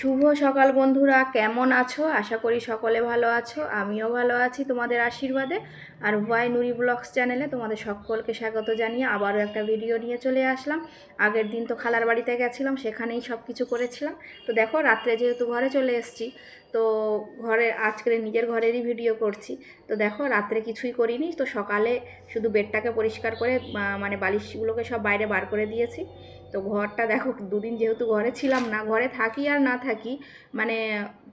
শুভ সকাল বন্ধুরা, কেমন আছো? আশা করি সকলে ভালো আছো, আমিও ভালো আছি তোমাদের আশীর্বাদে। আর ওয়াই নুরি ব্লগস চ্যানেলে তোমাদের সকলকে স্বাগত জানিয়ে আবারও একটা ভিডিও নিয়ে চলে আসলাম। আগের দিন তো খালার বাড়িতে গেছিলাম, সেখানেই সব কিছু করেছিলাম। তো দেখো, রাত্রে যেহেতু ঘরে চলে এসেছি তো ঘরে, আজকের নিজের ঘরেরই ভিডিও করছি। তো দেখো, রাত্রে কিছুই করিনি। তো সকালে শুধু বেডটাকে পরিষ্কার করে মানে বালিশগুলোকে সব বাইরে বার করে দিয়েছি। তো ঘরটা দেখো, দুদিন যেহেতু ঘরে ছিলাম না, ঘরে থাকি আর না থাকি মানে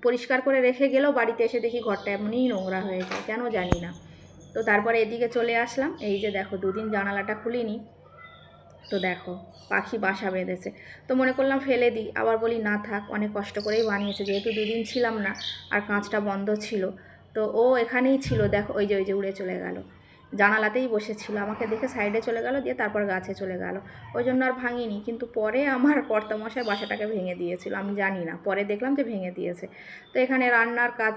পরিষ্কার করে রেখে গেলেও বাড়িতে এসে দেখি ঘরটা এমনিই নোংরা হয়ে যায়, কেন জানি না। তো তারপরে এদিকে চলে আসলাম। এই যে দেখো, দুদিন জানালাটা খুলিনি। তো দেখো, পাখি বাসা বেঁধেছে। তো মনে করলাম ফেলে দিই। আবার বলি, না থাক, অনেক কষ্ট করেই বানিয়েছে। যেহেতু দুদিন ছিলাম না, আর কাঁচটা বন্ধ ছিল। তো ও এখানেই ছিল। দেখো, ওই যে ওই যে, উড়ে চলে গেল। জানালাতেই বসেছিল। আমাকে দেখে সাইডে চলে গেল, দিয়ে তারপর গাছে চলে গেল। ওই জন্য আর ভাঙিনি, কিন্তু পরে আমার কর্তামশাই বাসাটাকে ভেঙে দিয়েছিল, আমি জানি না। পরে দেখলাম যে ভেঙে দিয়েছে। তো এখানে রান্নার কাজ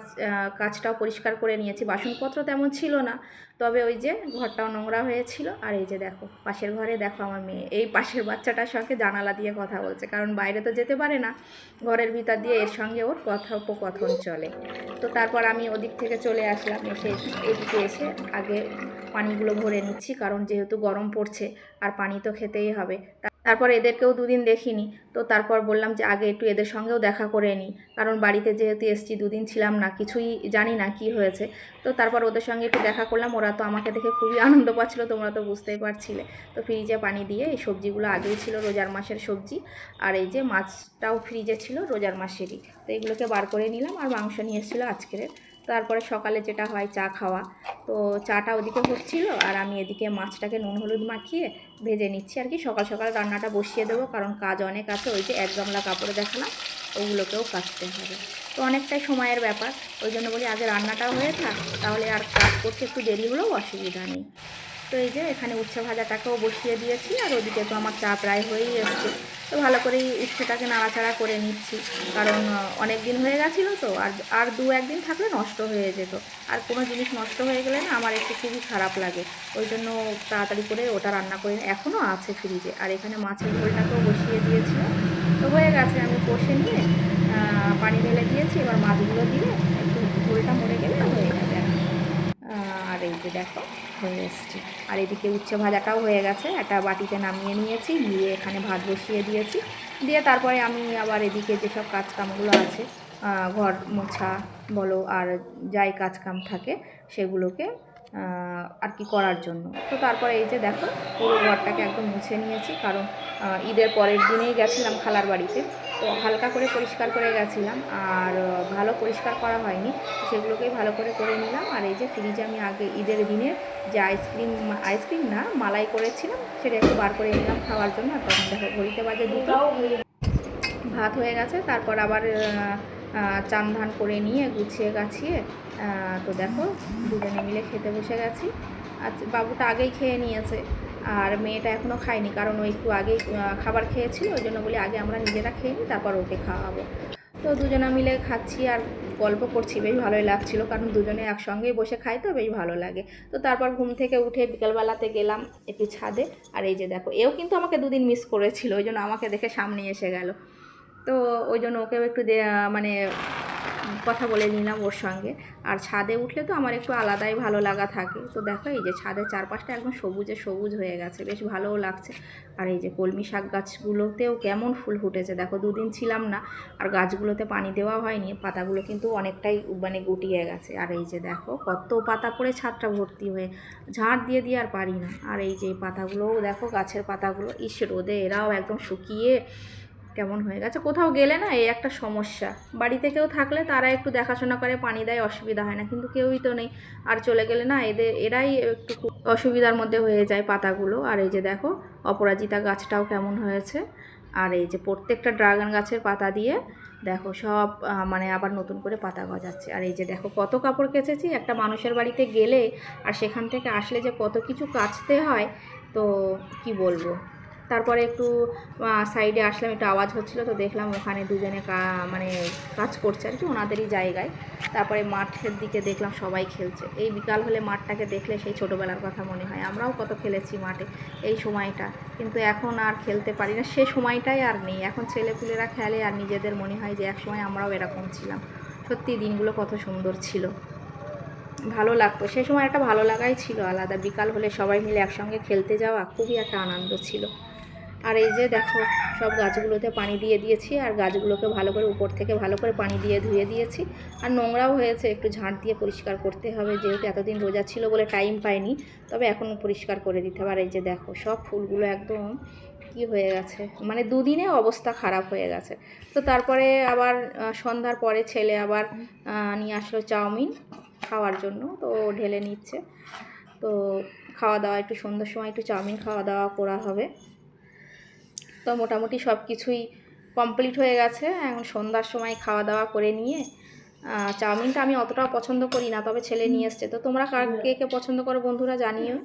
কাজটাও পরিষ্কার করে নিয়েছি। বাসনপত্র তেমন ছিল না, তবে ওই যে ঘরটাও নোংরা হয়েছিল। আর এই যে দেখো, পাশের ঘরে দেখো আমার মেয়ে। এই পাশের বাচ্চাটার সঙ্গে জানালা দিয়ে কথা বলছে, কারণ বাইরে তো যেতে পারে না। ঘরের ভিতর দিয়ে এর সঙ্গে ওর কথোপকথন চলে। তো তারপর আমি ওদিক থেকে চলে আসলাম, এসে এদিকে এসে আগে পানিগুলো ভরে নিচ্ছি, কারণ যেহেতু গরম পড়ছে আর পানি তো খেতেই হবে। তারপর এদেরকেও দুদিন দেখিনি, তো তারপর বললাম যে আগে একটু এদের সঙ্গেও দেখা করে নিই কারণ বাড়িতে যেহেতু এসছি দুদিন ছিলাম না, কিছুই জানি না কি হয়েছে। তো তারপর ওদের সঙ্গে একটু দেখা করলাম, ওরা তো আমাকে দেখে খুবই আনন্দ পাচ্ছিলো, তোমরা তো বুঝতেই পারছিলে। তো ফ্রিজে পানি দিয়ে এই সবজিগুলো আগেই ছিল রোজার মাসের সবজি, আর এই যে মাছটাও ফ্রিজে ছিল রোজার মাসেরই। তো এগুলোকে বার করে নিলাম, আর মাংস নিয়ে এসেছিল আজকের তারপরে সকালে যেটা হয় চা খাওয়া। তো চাটা ওদিকে হচ্ছিল আর আমি এদিকে মাছটাকে নুন হলুদ মাখিয়ে ভেজে নিচ্ছি আর কি। সকাল সকাল রান্নাটা বসিয়ে দেবো কারণ কাজ অনেক আছে। ওই যে এক গামলা কাপড়ে দেখালাম, ওগুলোকেও কাচতে হবে। তো অনেকটাই সময়ের ব্যাপার। ওই জন্য বলি আগে রান্নাটা হয়ে থাক, তাহলে আর কাজ করতে একটু দেরি হলেও অসুবিধা নেই। তো এই যে এখানে উচ্ছে ভাজাটাকেও বসিয়ে দিয়েছি, আর ওদিকে তো আমার চা প্রায় হয়েই এসছে। তো ভালো করেই উচ্ছেটাকে নাড়াচাড়া করে নিচ্ছি, কারণ অনেক দিন হয়ে গেছিল তো, আর আর দু একদিন থাকলে নষ্ট হয়ে যেত। আর কোনো জিনিস নষ্ট হয়ে গেলে না আমার একটু খুবই খারাপ লাগে। ওই জন্য তাড়াতাড়ি করে ওটা রান্না করে এখনও আছে ফ্রিজে। আর এখানে মাছের ঝোলটাকেও বসিয়ে দিয়েছিলাম। তো হয়ে গেছে, আমি কষে নিয়ে পানি ঢেলে দিয়েছি, এবার মাছগুলো দিয়ে একটু ঝোলটা মরে গেলে হয়ে যাবে আর কি। আহ, আর এই যে দেখো, হয়ে এসছে। আর এদিকে উচ্ছে ভাজাটাও হয়ে গেছে, একটা বাটিতে নামিয়ে নিয়েছি নিয়ে এখানে ভাত বসিয়ে দিয়েছি। দিয়ে তারপরে আমি আবার এদিকে যেসব কাজকামগুলো আছে ঘর মোছা বলো আর যাই কাজকাম থাকে, সেগুলোকে আর কি করার জন্য। তো তারপরে এই যে দেখো, পুরো ঘরটাকে একদম মুছে নিয়েছি, কারণ ঈদের পরের দিনেই গেছিলাম খালার বাড়িতে। হালকা করে পরিষ্কার করে গেছিলাম আর ভালো পরিষ্কার করা হয়নি। সেগুলোকেই ভালো করে করে নিলাম। আর এই যে ফ্রিজে আমি আগে ঈদের দিনে যে আইসক্রিম আইসক্রিম না, মালাই করেছিলাম, সেটা একটু বার করে নিলাম খাওয়ার জন্য। আর তখন দেখো ঘড়িতে বাজে দুটো। ভাত হয়ে গেছে। তারপর আবার চান ধান করে নিয়ে গুছিয়ে গাছিয়ে তো দেখো দুজনে মিলে খেতে বসে গেছি। আর বাবুটা আগেই খেয়ে নিয়েছে। আর মেয়েটা এখনও খায়নি কারণ ও একটু আহ, খাবার খেয়েছিল ওই জন্য বলি আগে আমরা নিজেরা খেয়ে নিই তারপর ওকে খাওয়াবো। তো দুজনে মিলে খাচ্ছি আর গল্প করছি বেশ ভালোই লাগছিল কারণ দুজনে একসঙ্গেই বসে খাই তো বেশ ভালো লাগে। তো তারপর ঘুম থেকে উঠে বিকেলবেলাতে গেলাম একটু ছাদে আর এই যে দেখো এও কিন্তু আমাকে দুদিন মিস করেছিল ওই জন্য আমাকে দেখে সামনে এসে গেল। তো ওই জন্য ওকেও একটু মানে কথা বলে নিলাম ওর সঙ্গে। আর ছাদে উঠলে তো আমার একটু আলাদাই ভালো লাগা থাকে। তো দেখো এই যে ছাদের চারপাশটা একদম সবুজে সবুজ হয়ে গেছে, বেশ ভালোও লাগছে। আর এই যে কলমি শাক গাছগুলোতেও কেমন ফুল ফুটেছে, দেখো দুদিন ছিলাম না, আর গাছগুলোতে পানি দেওয়া হয়নি, পাতাগুলো কিন্তু অনেকটাই মানে গুটিয়ে গেছে। আর এই যে দেখো কত পাতা পড়ে ছাদটা ভর্তি হয়ে ঝাড় দিয়ে দিয়ে আর পারি না। আর এই যে পাতাগুলোও দেখো গাছের পাতাগুলো, ইস রোদে এরাও একদম শুকিয়ে কেমন হয়ে গেছে। কোথাও গেলে না এই একটা সমস্যা। বাড়িতে কেউ থাকলে তারা একটু দেখাশোনা করে, পানি দেয়, অসুবিধা হয় না। কিন্তু কেউই তো নেই। আর চলে গেলে না এদের, এরাই একটু অসুবিধার মধ্যে হয়ে যায় পাতাগুলো। আর এই যে দেখো, অপরাজিতা গাছটাও কেমন হয়েছে। আর এই যে প্রত্যেকটা ড্রাগন গাছের পাতা দিয়ে দেখো সব মানে আবার নতুন করে পাতা গজাচ্ছে। আর এই যে দেখো কত কাপড় কেচেছি। একটা মানুষের বাড়িতে গেলে আর সেখান থেকে আসলে যে কত কিছু কাচতে হয়, তো কি বলব? তারপরে একটু সাইডে আসলাম, একটু আওয়াজ হচ্ছিল, তো দেখলাম ওখানে দুজনে মানে কাজ করছে আর কি, ওনাদেরই জায়গায়। তারপরে মাঠের দিকে দেখলাম সবাই খেলছে। এই বিকাল হলে মাঠটাকে দেখলে সেই ছোটোবেলার কথা মনে হয়। আমরাও কত খেলেছি মাঠে এই সময়টা। কিন্তু এখন আর খেলতে পারি না। সে সময়টাই আর নেই। এখন ছেলেপুলেরা খেলে আর নিজেদের মনে হয় যে এক সময় আমরাও এরকম ছিলাম। সত্যি দিনগুলো কত সুন্দর ছিল। ভালো লাগতো। সে সময় একটা ভালো লাগাই ছিল আলাদা। বিকাল হলে সবাই মিলে একসঙ্গে খেলতে যাওয়া খুবই একটা আনন্দ ছিল। আর এই যে দেখো, সব গাছগুলোতে পানি দিয়ে দিয়েছি, আর গাছগুলোকে ভালো করে উপর থেকে ভালো করে পানি দিয়ে ধুয়ে দিয়েছি। আর নোংরাও হয়েছে, একটু ঝাঁট দিয়ে পরিষ্কার করতে হবে, যেহেতু এতদিন রোজা ছিল বলে টাইম পাইনি, তবে এখন পরিষ্কার করে দিতে হবে। আর এই যে দেখো, সব ফুলগুলো একদম কি হয়ে গেছে মানে দুদিনে অবস্থা খারাপ হয়ে গেছে। তো তারপরে আবার সন্ধ্যার পরে ছেলে আবার নিয়ে আসলো চাউমিন খাওয়ার জন্য, তো ঢেলে নিচ্ছে। তো খাওয়া দাওয়া, একটু সন্ধ্যার সময় একটু চাউমিন খাওয়া দাওয়া করা হবে। তো মোটামুটি সব কিছুই কমপ্লিট হয়ে গেছে। এখন সন্ধ্যার সময় খাওয়া দাওয়া করে নিয়ে চাউমিনটা আমি অতটাও পছন্দ করি না তবে ছেলে নিয়ে এসছে। তো তোমরা কার কে কে পছন্দ করো বন্ধুরা জানিও।